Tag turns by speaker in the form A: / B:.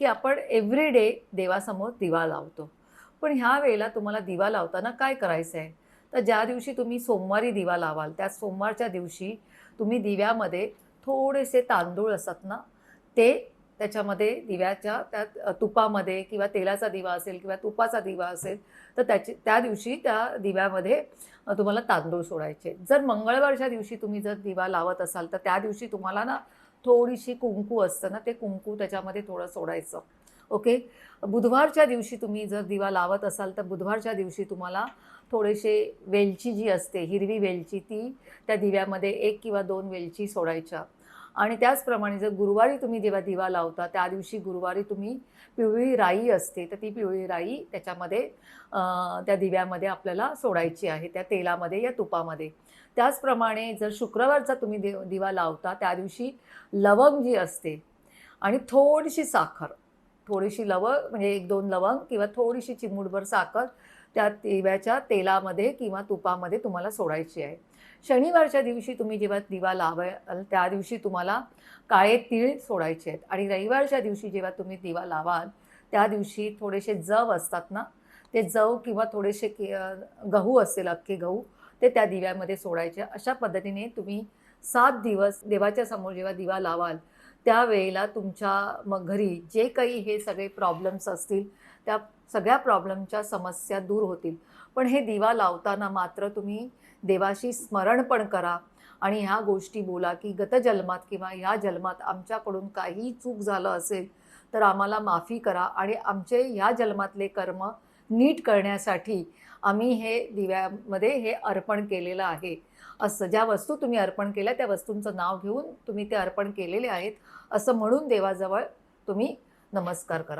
A: की आपण every day देवासमोर दिवा लावतो. पण ह्या वेळेला तुम्हाला दिवा लावताना काय करायचं आहे तर ज्या दिवशी तुम्ही सोमवारी दिवा लावाल त्या सोमवारच्या दिवशी तुम्ही दिव्यामध्ये थोडेसे तांदूळ असतात ना ते त्याच्यामध्ये दिव्याच्या त्या तुपामध्ये किंवा तेलाचा दिवा असेल किंवा तुपाचा दिवा असेल तर त्याची त्या दिवशी त्या दिव्यामध्ये तुम्हाला तांदूळ सोडायचे. जर मंगळवारच्या दिवशी तुम्ही जर दिवा लावत असाल तर त्या दिवशी तुम्हाला ना थोडीशी कुंकू असतं ना ते कुंकू त्याच्यामध्ये थोडं सोडायचं. ओके? बुधवारच्या दिवशी तुम्ही जर दिवा लावत असाल तर बुधवारच्या दिवशी तुम्हाला थोडेसे वेलची जी असते हिरवी वेलची ती त्या दिव्यामध्ये एक किंवा दोन वेलची सोडायच्या. आणि त्याचप्रमाणे जर गुरुवारी तुम्ही जेव्हा दिवा लावता त्या दिवशी गुरुवारी तुम्ही पिवळी राई असते तर ती पिवळी राई त्याच्यामध्ये त्या दिव्यामध्ये आपल्याला सोडायची आहे त्या तेलामध्ये या तुपामध्ये. त्याचप्रमाणे जर शुक्रवारचा तुम्ही देव दिवा लावता त्या दिवशी लवंग जी असते आणि थोडीशी साखर थोडीशी लवंग म्हणजे एक दोन लवंग किंवा थोडीशी चिमूटभर साखर त्या दिव्याच्या तेलामध्ये किंवा तुपामध्ये तुम्हाला सोडायची आहे. शनिवारच्या दिवशी तुम्ही जेव्हा दिवा लावाल त्या दिवशी तुम्हाला काळे तीळ सोडायचे आहेत. आणि रविवारच्या दिवशी जेव्हा तुम्ही दिवा लावाल त्या दिवशी थोडेसे जव असतात ना ते जव किंवा थोडेसे के गहू असेल अख्खे गहू ते त्या दिव्यामध्ये सोडायचे. अशा पद्धतीने तुम्ही सात दिवस देवाच्या समोर जेव्हा दिवा लावाल त्यावेळेला तुमच्या मग घरी जे काही हे सगळे प्रॉब्लेम्स असतील त्या सगळ्या प्रॉब्लेमच्या समस्या दूर होतील. पण हे दिवा लावताना मात्र तुम्ही देवाशी स्मरण पण करा आणि ह्या गोष्टी बोला की गतजन्मात किंवा ह्या जन्मात आमच्याकडून काही चूक झालं असेल तर आम्हाला माफी करा आणि आमचे ह्या जन्मातले कर्म नीट करण्यासाठी आम्ही हे दिव्यामध्ये हे अर्पण केलेलं आहे. असं ज्या वस्तू तुम्ही अर्पण केल्या त्या वस्तूंचं नाव घेऊन तुम्ही ते अर्पण केलेले आहेत. असं म्हणून देवाजवळ तुम्ही नमस्कार करा.